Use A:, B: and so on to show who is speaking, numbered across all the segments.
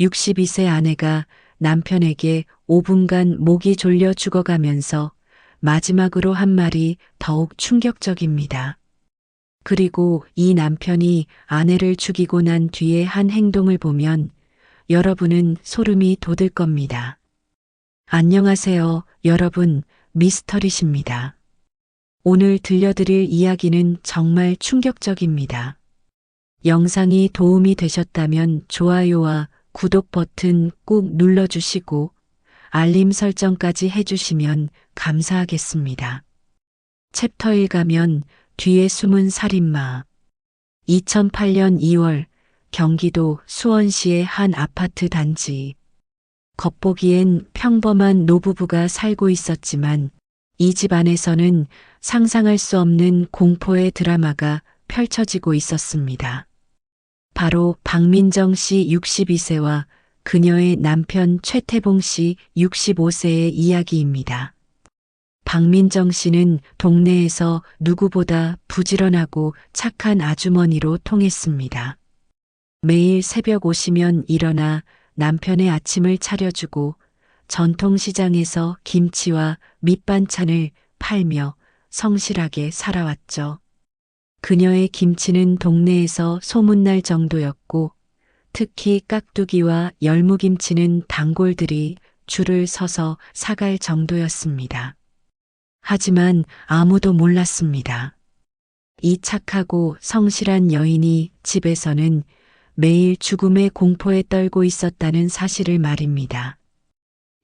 A: 62세 아내가 남편에게 5분간 목이 졸려 죽어가면서 마지막으로 한 말이 더욱 충격적입니다. 그리고 이 남편이 아내를 죽이고 난 뒤에 한 행동을 보면 여러분은 소름이 돋을 겁니다. 안녕하세요, 여러분. 미스터리십니다. 오늘 들려드릴 이야기는 정말 충격적입니다. 영상이 도움이 되셨다면 좋아요와 구독 버튼 꾹 눌러주시고 알림 설정까지 해주시면 감사하겠습니다. 챕터 1 가면 뒤에 숨은 살인마. 2008년 2월 경기도 수원시의 한 아파트 단지. 겉보기엔 평범한 노부부가 살고 있었지만 이 집 안에서는 상상할 수 없는 공포의 드라마가 펼쳐지고 있었습니다. 바로 박민정 씨 62세와 그녀의 남편 최태봉 씨 65세의 이야기입니다. 박민정 씨는 동네에서 누구보다 부지런하고 착한 아주머니로 통했습니다. 매일 새벽 오시면 일어나 남편의 아침을 차려주고 전통시장에서 김치와 밑반찬을 팔며 성실하게 살아왔죠. 그녀의 김치는 동네에서 소문날 정도였고 특히 깍두기와 열무김치는 단골들이 줄을 서서 사갈 정도였습니다. 하지만 아무도 몰랐습니다. 이 착하고 성실한 여인이 집에서는 매일 죽음의 공포에 떨고 있었다는 사실을 말입니다.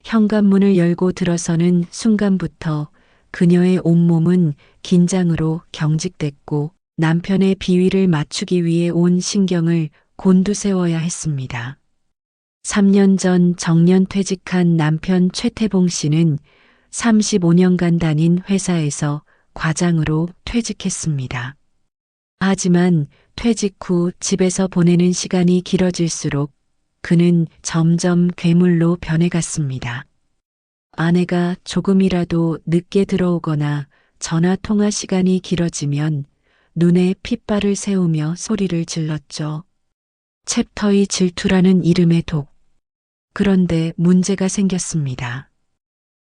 A: 현관문을 열고 들어서는 순간부터 그녀의 온몸은 긴장으로 경직됐고 남편의 비위를 맞추기 위해 온 신경을 곤두세워야 했습니다. 3년 전 정년 퇴직한 남편 최태봉 씨는 35년간 다닌 회사에서 과장으로 퇴직했습니다. 하지만 퇴직 후 집에서 보내는 시간이 길어질수록 그는 점점 괴물로 변해갔습니다. 아내가 조금이라도 늦게 들어오거나 전화 통화 시간이 길어지면 눈에 핏발을 세우며 소리를 질렀죠. 챕터 2 질투라는 이름의 독. 그런데 문제가 생겼습니다.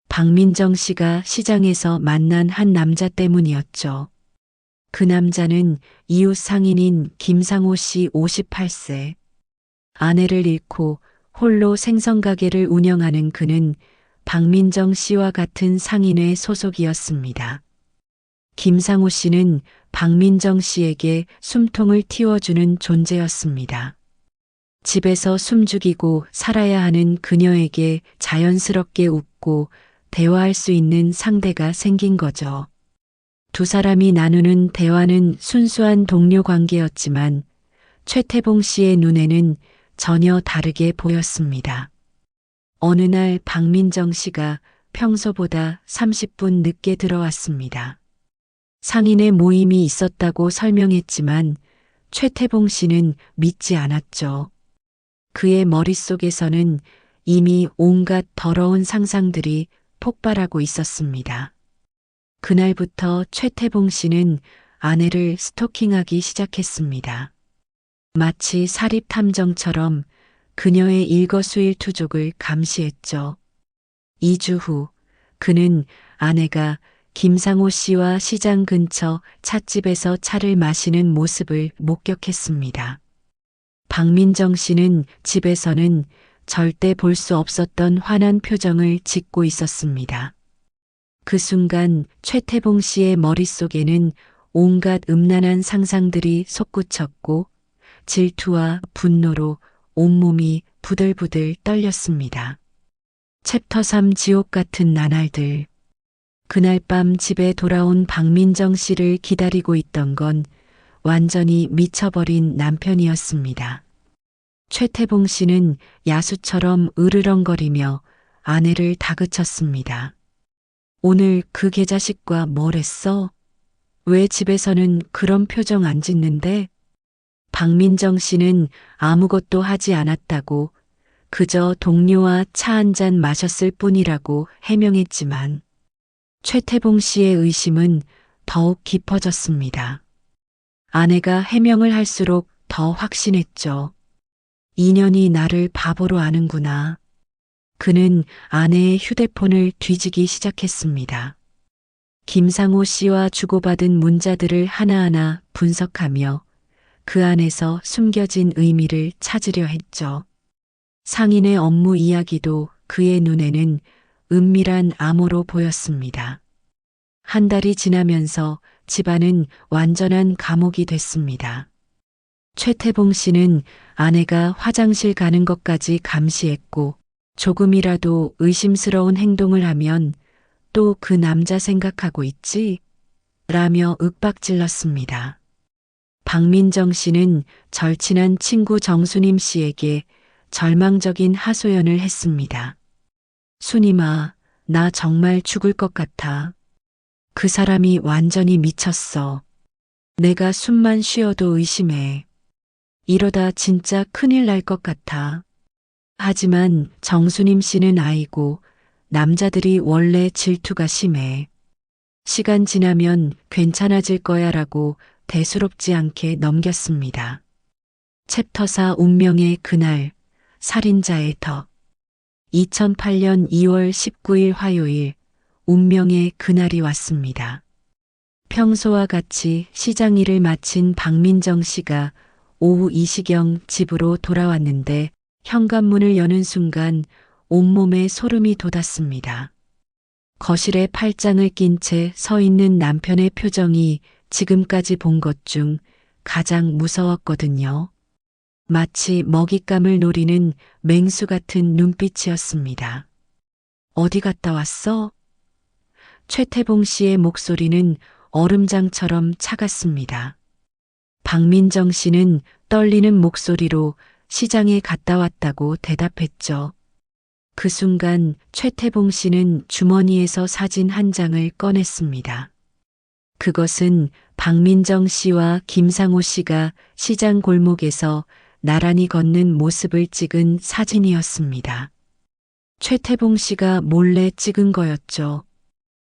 A: 박민정 씨가 시장에서 만난 한 남자 때문이었죠. 그 남자는 이웃 상인인 김상호 씨 58세. 아내를 잃고 홀로 생선가게를 운영하는 그는 박민정 씨와 같은 상인의 소속이었습니다. 김상호 씨는 박민정 씨에게 숨통을 틔워주는 존재였습니다. 집에서 숨죽이고 살아야 하는 그녀에게 자연스럽게 웃고 대화할 수 있는 상대가 생긴 거죠. 두 사람이 나누는 대화는 순수한 동료 관계였지만 최태봉 씨의 눈에는 전혀 다르게 보였습니다. 어느 날 박민정 씨가 평소보다 30분 늦게 들어왔습니다. 상인의 모임이 있었다고 설명했지만 최태봉 씨는 믿지 않았죠. 그의 머릿속에서는 이미 온갖 더러운 상상들이 폭발하고 있었습니다. 그날부터 최태봉 씨는 아내를 스토킹하기 시작했습니다. 마치 사립탐정처럼 그녀의 일거수일투족을 감시했죠. 2주 후 그는 아내가 김상호 씨와 시장 근처 찻집에서 차를 마시는 모습을 목격했습니다. 박민정 씨는 집에서는 절대 볼 수 없었던 환한 표정을 짓고 있었습니다. 그 순간 최태봉 씨의 머릿속에는 온갖 음란한 상상들이 솟구쳤고 질투와 분노로 온몸이 부들부들 떨렸습니다. 챕터 3 지옥 같은 나날들. 그날 밤 집에 돌아온 박민정 씨를 기다리고 있던 건 완전히 미쳐버린 남편이었습니다. 최태봉 씨는 야수처럼 으르렁거리며 아내를 다그쳤습니다. 오늘 그 개자식과 뭘 했어? 왜 집에서는 그런 표정 안 짓는데? 박민정 씨는 아무것도 하지 않았다고 그저 동료와 차 한 잔 마셨을 뿐이라고 해명했지만 최태봉 씨의 의심은 더욱 깊어졌습니다. 아내가 해명을 할수록 더 확신했죠. 인연이 나를 바보로 아는구나. 그는 아내의 휴대폰을 뒤지기 시작했습니다. 김상호 씨와 주고받은 문자들을 하나하나 분석하며 그 안에서 숨겨진 의미를 찾으려 했죠. 상인의 업무 이야기도 그의 눈에는 은밀한 암호로 보였습니다. 한 달이 지나면서 집안은 완전한 감옥이 됐습니다. 최태봉 씨는 아내가 화장실 가는 것까지 감시했고 조금이라도 의심스러운 행동을 하면 또 그 남자 생각하고 있지? 라며 윽박질렀습니다. 박민정 씨는 절친한 친구 정수님 씨에게 절망적인 하소연을 했습니다. 수님아, 나 정말 죽을 것 같아. 그 사람이 완전히 미쳤어. 내가 숨만 쉬어도 의심해. 이러다 진짜 큰일 날 것 같아. 하지만 정수님 씨는 아이고, 남자들이 원래 질투가 심해. 시간 지나면 괜찮아질 거야 라고 대수롭지 않게 넘겼습니다. 챕터 4 운명의 그날, 살인자의 더. 2008년 2월 19일 화요일, 운명의 그날이 왔습니다. 평소와 같이 시장 일을 마친 박민정 씨가 오후 2시경 집으로 돌아왔는데 현관문을 여는 순간 온몸에 소름이 돋았습니다. 거실에 팔짱을 낀 채 서 있는 남편의 표정이 지금까지 본 것 중 가장 무서웠거든요. 마치 먹잇감을 노리는 맹수 같은 눈빛이었습니다. 어디 갔다 왔어? 최태봉 씨의 목소리는 얼음장처럼 차갔습니다. 박민정 씨는 떨리는 목소리로 시장에 갔다 왔다고 대답했죠. 그 순간 최태봉 씨는 주머니에서 사진 한 장을 꺼냈습니다. 그것은 박민정 씨와 김상호 씨가 시장 골목에서 나란히 걷는 모습을 찍은 사진이었습니다. 최태봉 씨가 몰래 찍은 거였죠.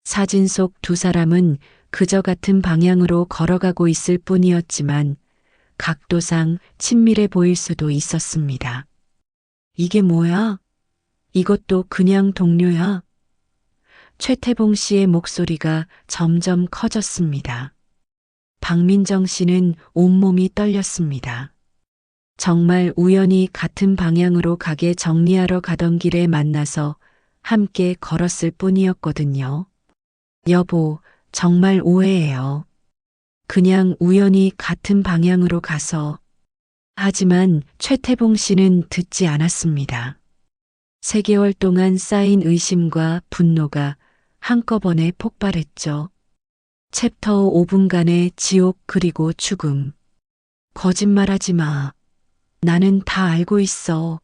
A: 사진 속 두 사람은 그저 같은 방향으로 걸어가고 있을 뿐이었지만 각도상 친밀해 보일 수도 있었습니다. 이게 뭐야? 이것도 그냥 동료야? 최태봉 씨의 목소리가 점점 커졌습니다. 박민정 씨는 온몸이 떨렸습니다. 정말 우연히 같은 방향으로 가게 정리하러 가던 길에 만나서 함께 걸었을 뿐이었거든요. 여보, 정말 오해해요. 그냥 우연히 같은 방향으로 가서. 하지만 최태봉 씨는 듣지 않았습니다. 세 개월 동안 쌓인 의심과 분노가 한꺼번에 폭발했죠. 챕터 5분간의 지옥 그리고 죽음. 거짓말하지 마. 나는 다 알고 있어.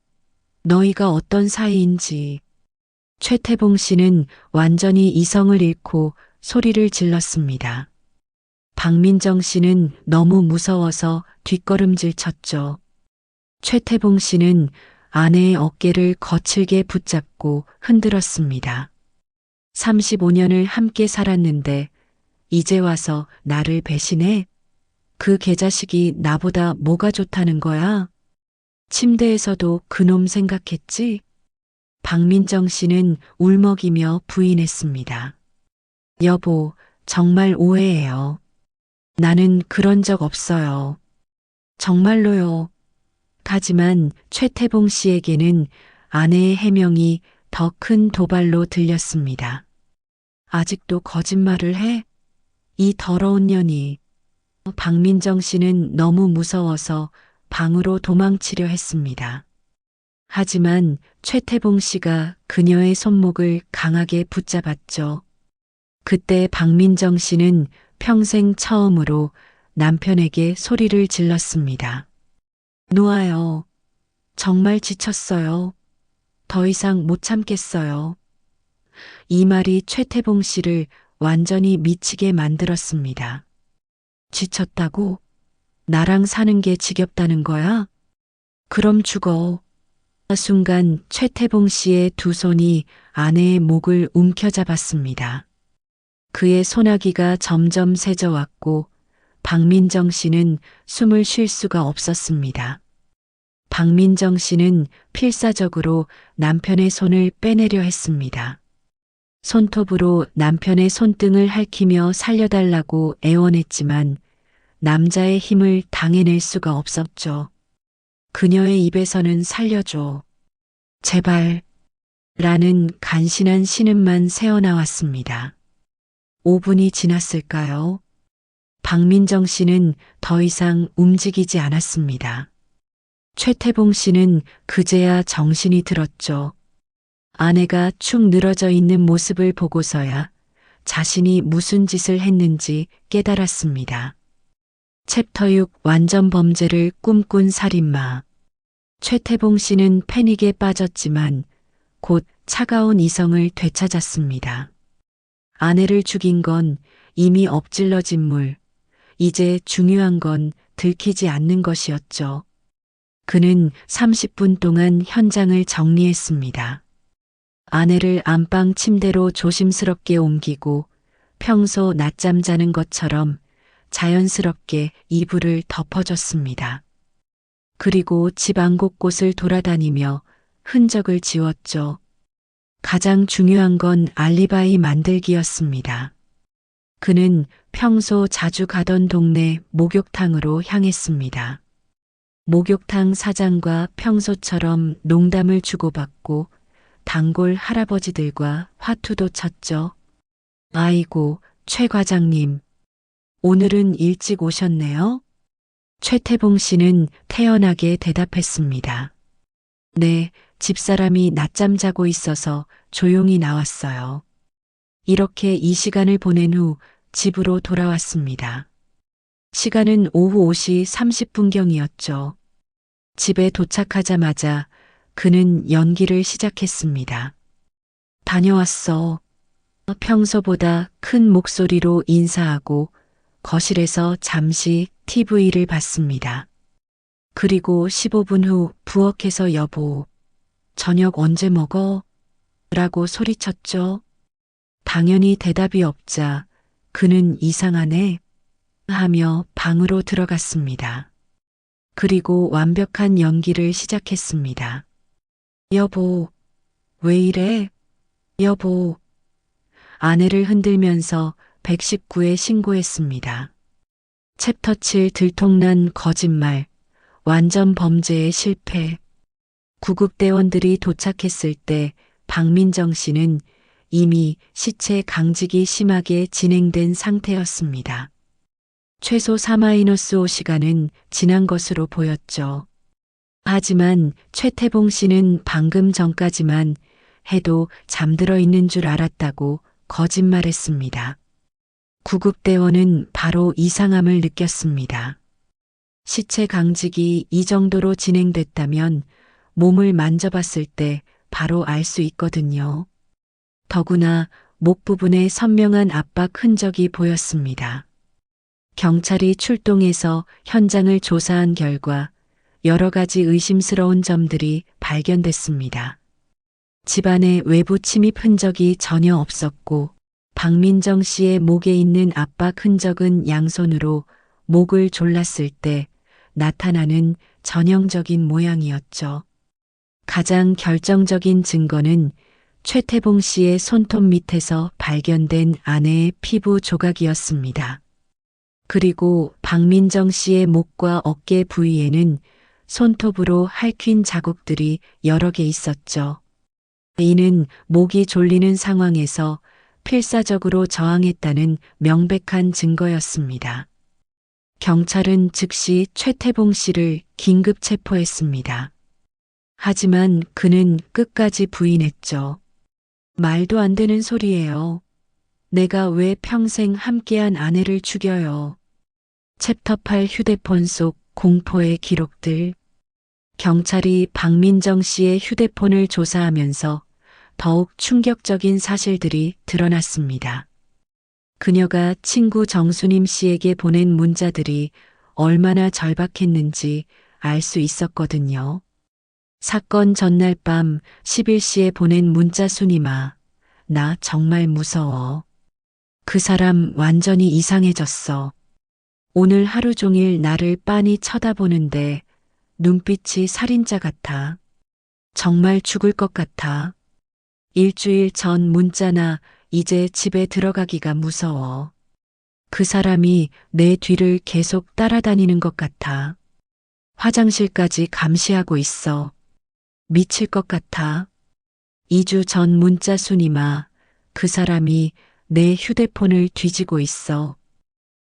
A: 너희가 어떤 사이인지. 최태봉 씨는 완전히 이성을 잃고 소리를 질렀습니다. 박민정 씨는 너무 무서워서 뒷걸음질 쳤죠. 최태봉 씨는 아내의 어깨를 거칠게 붙잡고 흔들었습니다. 35년을 함께 살았는데 이제 와서 나를 배신해? 그 개자식이 나보다 뭐가 좋다는 거야? 침대에서도 그놈 생각했지? 박민정 씨는 울먹이며 부인했습니다. 여보, 정말 오해해요. 나는 그런 적 없어요. 정말로요. 하지만 최태봉 씨에게는 아내의 해명이 더 큰 도발로 들렸습니다. 아직도 거짓말을 해? 이 더러운 년이. 박민정 씨는 너무 무서워서 방으로 도망치려 했습니다. 하지만 최태봉 씨가 그녀의 손목을 강하게 붙잡았죠. 그때 박민정 씨는 평생 처음으로 남편에게 소리를 질렀습니다. 놓아요. 정말 지쳤어요. 더 이상 못 참겠어요. 이 말이 최태봉 씨를 완전히 미치게 만들었습니다. 지쳤다고? 나랑 사는 게 지겹다는 거야? 그럼 죽어. 순간 최태봉 씨의 두 손이 아내의 목을 움켜잡았습니다. 그의 소나기가 점점 세져왔고 박민정 씨는 숨을 쉴 수가 없었습니다. 박민정 씨는 필사적으로 남편의 손을 빼내려 했습니다. 손톱으로 남편의 손등을 핥히며 살려달라고 애원했지만 남자의 힘을 당해낼 수가 없었죠. 그녀의 입에서는 살려줘. 제발. 라는 간신한 신음만 새어나왔습니다. 5분이 지났을까요? 박민정 씨는 더 이상 움직이지 않았습니다. 최태봉 씨는 그제야 정신이 들었죠. 아내가 축 늘어져 있는 모습을 보고서야 자신이 무슨 짓을 했는지 깨달았습니다. 챕터 6 완전 범죄를 꿈꾼 살인마. 최태봉 씨는 패닉에 빠졌지만 곧 차가운 이성을 되찾았습니다. 아내를 죽인 건 이미 엎질러진 물. 이제 중요한 건 들키지 않는 것이었죠. 그는 30분 동안 현장을 정리했습니다. 아내를 안방 침대로 조심스럽게 옮기고 평소 낮잠 자는 것처럼 자연스럽게 이불을 덮어줬습니다. 그리고 집 안 곳곳을 돌아다니며 흔적을 지웠죠. 가장 중요한 건 알리바이 만들기였습니다. 그는 평소 자주 가던 동네 목욕탕으로 향했습니다. 목욕탕 사장과 평소처럼 농담을 주고받고 단골 할아버지들과 화투도 쳤죠. 아이고, 최 과장님. 오늘은 일찍 오셨네요? 최태봉 씨는 태연하게 대답했습니다. 네, 집사람이 낮잠 자고 있어서 조용히 나왔어요. 이렇게 이 시간을 보낸 후 집으로 돌아왔습니다. 시간은 오후 5시 30분경이었죠. 집에 도착하자마자 그는 연기를 시작했습니다. 다녀왔어. 평소보다 큰 목소리로 인사하고 거실에서 잠시 TV를 봤습니다. 그리고 15분 후 부엌에서 여보, 저녁 언제 먹어? 라고 소리쳤죠. 당연히 대답이 없자 그는 이상하네 하며 방으로 들어갔습니다. 그리고 완벽한 연기를 시작했습니다. 여보, 왜 이래? 여보. 아내를 흔들면서 119에 신고했습니다. 챕터 7 들통난 거짓말, 완전 범죄의 실패. 구급대원들이 도착했을 때 박민정 씨는 이미 시체 강직이 심하게 진행된 상태였습니다. 최소 4마이너스 5시간은 지난 것으로 보였죠. 하지만 최태봉 씨는 방금 전까지만 해도 잠들어 있는 줄 알았다고 거짓말했습니다. 구급대원은 바로 이상함을 느꼈습니다. 시체 강직이 이 정도로 진행됐다면 몸을 만져봤을 때 바로 알 수 있거든요. 더구나 목 부분에 선명한 압박 흔적이 보였습니다. 경찰이 출동해서 현장을 조사한 결과 여러 가지 의심스러운 점들이 발견됐습니다. 집안에 외부 침입 흔적이 전혀 없었고 박민정 씨의 목에 있는 압박 흔적은 양손으로 목을 졸랐을 때 나타나는 전형적인 모양이었죠. 가장 결정적인 증거는 최태봉 씨의 손톱 밑에서 발견된 아내의 피부 조각이었습니다. 그리고 박민정 씨의 목과 어깨 부위에는 손톱으로 핥힌 자국들이 여러 개 있었죠. 이는 목이 졸리는 상황에서 필사적으로 저항했다는 명백한 증거였습니다. 경찰은 즉시 최태봉 씨를 긴급 체포했습니다. 하지만 그는 끝까지 부인했죠. 말도 안 되는 소리예요. 내가 왜 평생 함께한 아내를 죽여요. 챕터 8 휴대폰 속 공포의 기록들. 경찰이 박민정 씨의 휴대폰을 조사하면서 더욱 충격적인 사실들이 드러났습니다. 그녀가 친구 정수님 씨에게 보낸 문자들이 얼마나 절박했는지 알 수 있었거든요. 사건 전날 밤 11시에 보낸 문자 순이마. 나 정말 무서워. 그 사람 완전히 이상해졌어. 오늘 하루 종일 나를 빤히 쳐다보는데 눈빛이 살인자 같아. 정말 죽을 것 같아. 일주일 전 문자나 이제 집에 들어가기가 무서워. 그 사람이 내 뒤를 계속 따라다니는 것 같아. 화장실까지 감시하고 있어. 미칠 것 같아. 2주 전 문자 순이마, 그 사람이 내 휴대폰을 뒤지고 있어.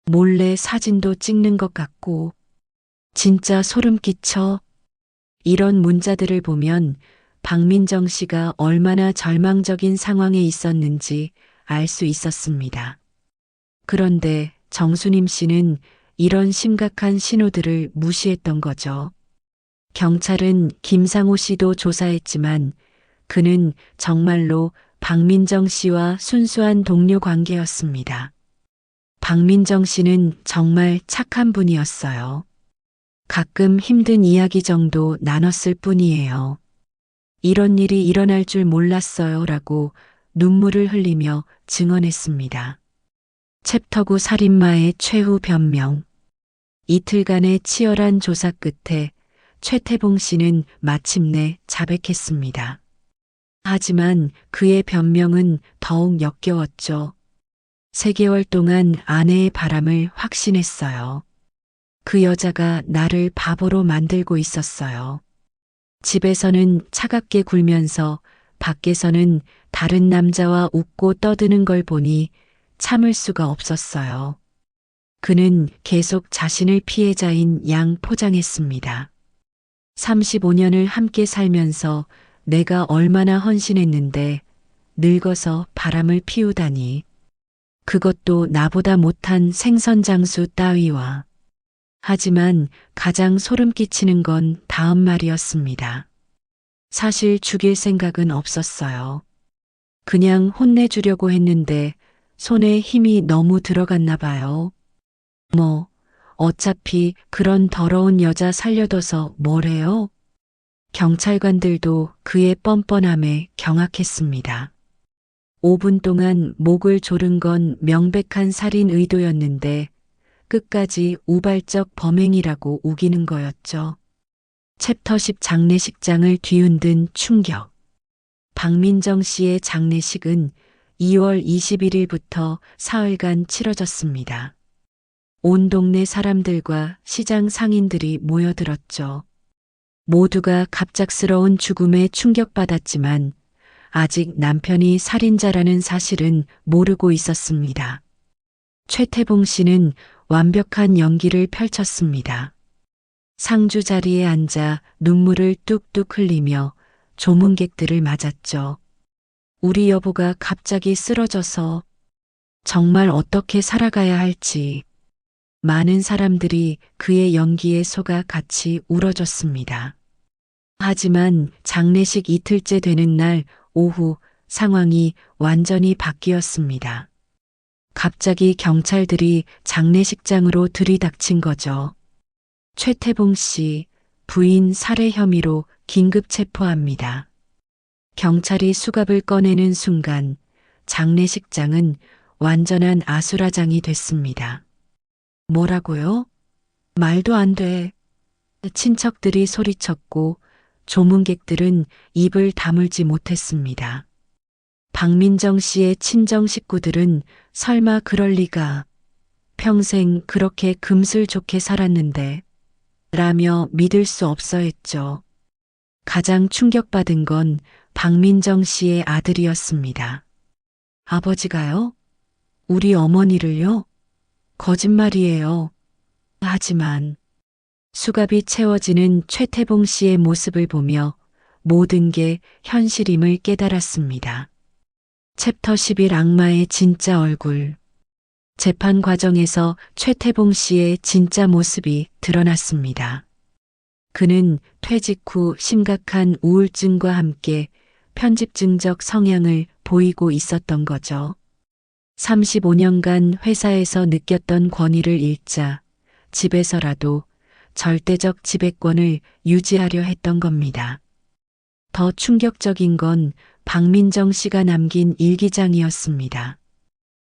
A: 몰래 사진도 찍는 것 같고, 진짜 소름 끼쳐. 이런 문자들을 보면 박민정 씨가 얼마나 절망적인 상황에 있었는지 알 수 있었습니다. 그런데 정수님 씨는 이런 심각한 신호들을 무시했던 거죠. 경찰은 김상호 씨도 조사했지만 그는 정말로 박민정 씨와 순수한 동료 관계였습니다. 박민정 씨는 정말 착한 분이었어요. 가끔 힘든 이야기 정도 나눴을 뿐이에요. 이런 일이 일어날 줄 몰랐어요 라고 눈물을 흘리며 증언했습니다. 챕터구 살인마의 최후 변명. 이틀간의 치열한 조사 끝에 최태봉 씨는 마침내 자백했습니다. 하지만 그의 변명은 더욱 역겨웠죠. 3개월 동안 아내의 바람을 확신했어요. 그 여자가 나를 바보로 만들고 있었어요. 집에서는 차갑게 굴면서 밖에서는 다른 남자와 웃고 떠드는 걸 보니 참을 수가 없었어요. 그는 계속 자신을 피해자인 양 포장했습니다. 35년을 함께 살면서 내가 얼마나 헌신했는데 늙어서 바람을 피우다니. 그것도 나보다 못한 생선장수 따위와. 하지만 가장 소름 끼치는 건 다음 말이었습니다. 사실 죽일 생각은 없었어요. 그냥 혼내주려고 했는데 손에 힘이 너무 들어갔나 봐요. 뭐, 어차피 그런 더러운 여자 살려둬서 뭐래요? 경찰관들도 그의 뻔뻔함에 경악했습니다. 5분 동안 목을 조른 건 명백한 살인 의도였는데 끝까지 우발적 범행이라고 우기는 거였죠. 챕터 10 장례식장을 뒤흔든 충격. 박민정 씨의 장례식은 2월 21일부터 사흘간 치러졌습니다. 온 동네 사람들과 시장 상인들이 모여들었죠. 모두가 갑작스러운 죽음에 충격받았지만 아직 남편이 살인자라는 사실은 모르고 있었습니다. 최태봉 씨는 완벽한 연기를 펼쳤습니다. 상주 자리에 앉아 눈물을 뚝뚝 흘리며 조문객들을 맞았죠. 우리 여보가 갑자기 쓰러져서 정말 어떻게 살아가야 할지 많은 사람들이 그의 연기에 속아 같이 울어줬습니다. 하지만 장례식 이틀째 되는 날 오후 상황이 완전히 바뀌었습니다. 갑자기 경찰들이 장례식장으로 들이닥친 거죠. 최태봉 씨 부인 살해 혐의로 긴급 체포합니다. 경찰이 수갑을 꺼내는 순간 장례식장은 완전한 아수라장이 됐습니다. 뭐라고요? 말도 안 돼. 친척들이 소리쳤고 조문객들은 입을 다물지 못했습니다. 박민정 씨의 친정 식구들은 설마 그럴 리가 평생 그렇게 금슬 좋게 살았는데 라며 믿을 수 없어 했죠. 가장 충격받은 건 박민정 씨의 아들이었습니다. 아버지가요? 우리 어머니를요? 거짓말이에요. 하지만 수갑이 채워지는 최태봉 씨의 모습을 보며 모든 게 현실임을 깨달았습니다. 챕터 11 악마의 진짜 얼굴. 재판 과정에서 최태봉 씨의 진짜 모습이 드러났습니다. 그는 퇴직 후 심각한 우울증과 함께 편집증적 성향을 보이고 있었던 거죠. 35년간 회사에서 느꼈던 권위를 잃자 집에서라도 절대적 지배권을 유지하려 했던 겁니다. 더 충격적인 건 박민정 씨가 남긴 일기장이었습니다.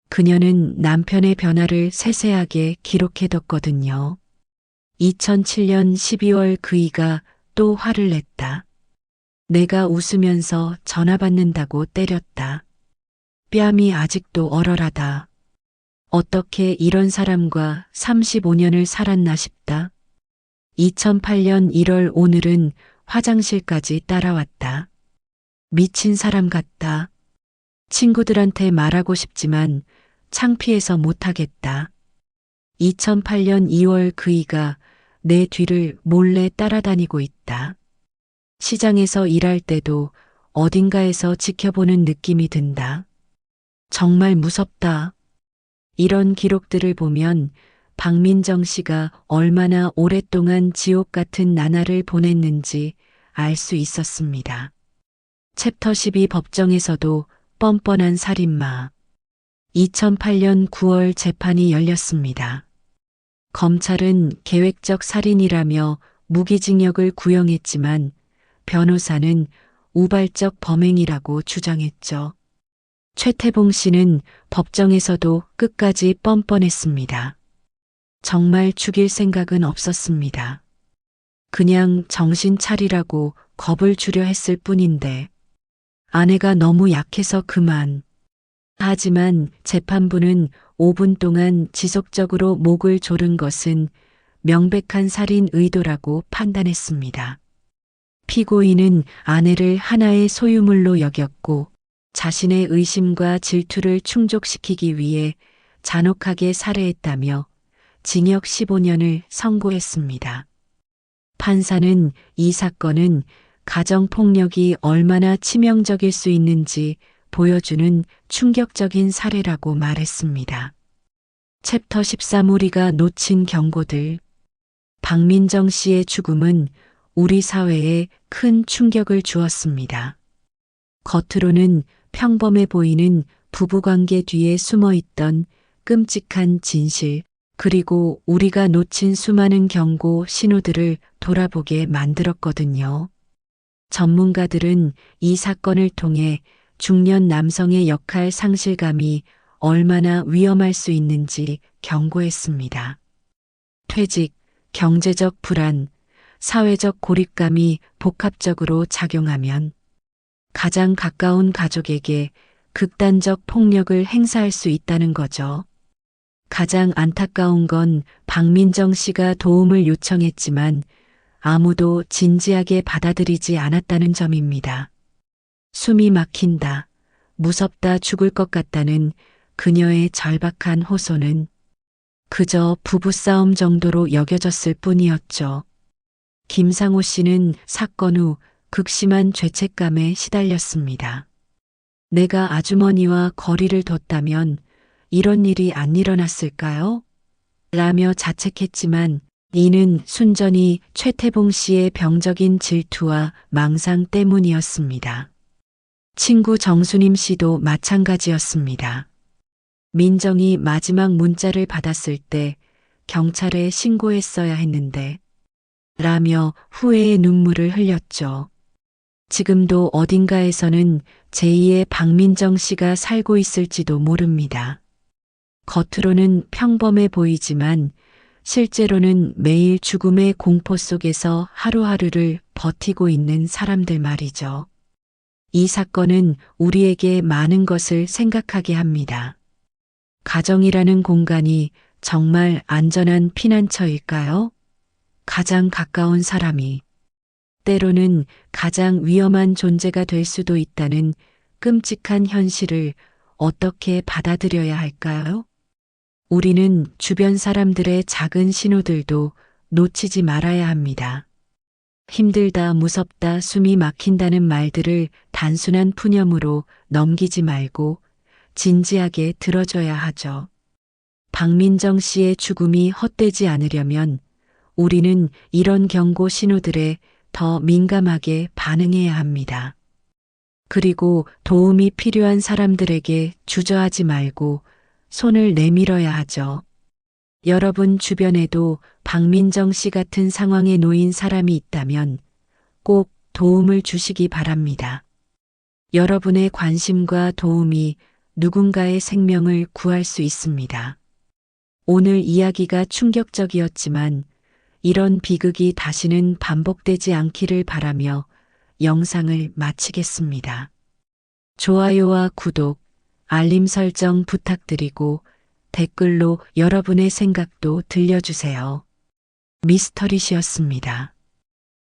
A: 그녀는 남편의 변화를 세세하게 기록해뒀거든요. 2007년 12월 그이가 또 화를 냈다. 내가 웃으면서 전화 받는다고 때렸다. 뺨이 아직도 얼얼하다. 어떻게 이런 사람과 35년을 살았나 싶다. 2008년 1월 오늘은 화장실까지 따라왔다. 미친 사람 같다. 친구들한테 말하고 싶지만 창피해서 못하겠다. 2008년 2월 그이가 내 뒤를 몰래 따라다니고 있다. 시장에서 일할 때도 어딘가에서 지켜보는 느낌이 든다. 정말 무섭다. 이런 기록들을 보면 박민정 씨가 얼마나 오랫동안 지옥 같은 나날을 보냈는지 알 수 있었습니다. 챕터 12 법정에서도 뻔뻔한 살인마. 2008년 9월 재판이 열렸습니다. 검찰은 계획적 살인이라며 무기징역을 구형했지만 변호사는 우발적 범행이라고 주장했죠. 최태봉 씨는 법정에서도 끝까지 뻔뻔했습니다. 정말 죽일 생각은 없었습니다. 그냥 정신 차리라고 겁을 주려 했을 뿐인데 아내가 너무 약해서 그만. 하지만 재판부는 5분 동안 지속적으로 목을 조른 것은 명백한 살인 의도라고 판단했습니다. 피고인은 아내를 하나의 소유물로 여겼고 자신의 의심과 질투를 충족시키기 위해 잔혹하게 살해했다며 징역 15년을 선고했습니다. 판사는 이 사건은 가정폭력이 얼마나 치명적일 수 있는지 보여주는 충격적인 사례라고 말했습니다. 챕터 13 우리가 놓친 경고들. 박민정 씨의 죽음은 우리 사회에 큰 충격을 주었습니다. 겉으로는 평범해 보이는 부부관계 뒤에 숨어 있던 끔찍한 진실, 그리고 우리가 놓친 수많은 경고 신호들을 돌아보게 만들었거든요. 전문가들은 이 사건을 통해 중년 남성의 역할 상실감이 얼마나 위험할 수 있는지 경고했습니다. 퇴직, 경제적 불안, 사회적 고립감이 복합적으로 작용하면 가장 가까운 가족에게 극단적 폭력을 행사할 수 있다는 거죠. 가장 안타까운 건 박민정 씨가 도움을 요청했지만 아무도 진지하게 받아들이지 않았다는 점입니다. 숨이 막힌다, 무섭다 죽을 것 같다는 그녀의 절박한 호소는 그저 부부싸움 정도로 여겨졌을 뿐이었죠. 김상호 씨는 사건 후 극심한 죄책감에 시달렸습니다. 내가 아주머니와 거리를 뒀다면 이런 일이 안 일어났을까요? 라며 자책했지만 이는 순전히 최태봉 씨의 병적인 질투와 망상 때문이었습니다. 친구 정수님 씨도 마찬가지였습니다. 민정이 마지막 문자를 받았을 때 경찰에 신고했어야 했는데 라며 후회의 눈물을 흘렸죠. 지금도 어딘가에서는 제2의 박민정 씨가 살고 있을지도 모릅니다. 겉으로는 평범해 보이지만 실제로는 매일 죽음의 공포 속에서 하루하루를 버티고 있는 사람들 말이죠. 이 사건은 우리에게 많은 것을 생각하게 합니다. 가정이라는 공간이 정말 안전한 피난처일까요? 가장 가까운 사람이 때로는 가장 위험한 존재가 될 수도 있다는 끔찍한 현실을 어떻게 받아들여야 할까요? 우리는 주변 사람들의 작은 신호들도 놓치지 말아야 합니다. 힘들다, 무섭다, 숨이 막힌다는 말들을 단순한 푸념으로 넘기지 말고 진지하게 들어줘야 하죠. 박민정 씨의 죽음이 헛되지 않으려면 우리는 이런 경고 신호들에 더 민감하게 반응해야 합니다. 그리고 도움이 필요한 사람들에게 주저하지 말고 손을 내밀어야 하죠. 여러분 주변에도 박민정 씨 같은 상황에 놓인 사람이 있다면 꼭 도움을 주시기 바랍니다. 여러분의 관심과 도움이 누군가의 생명을 구할 수 있습니다. 오늘 이야기가 충격적이었지만 이런 비극이 다시는 반복되지 않기를 바라며 영상을 마치겠습니다. 좋아요와 구독, 알림 설정 부탁드리고 댓글로 여러분의 생각도 들려주세요. 미스터리시였습니다.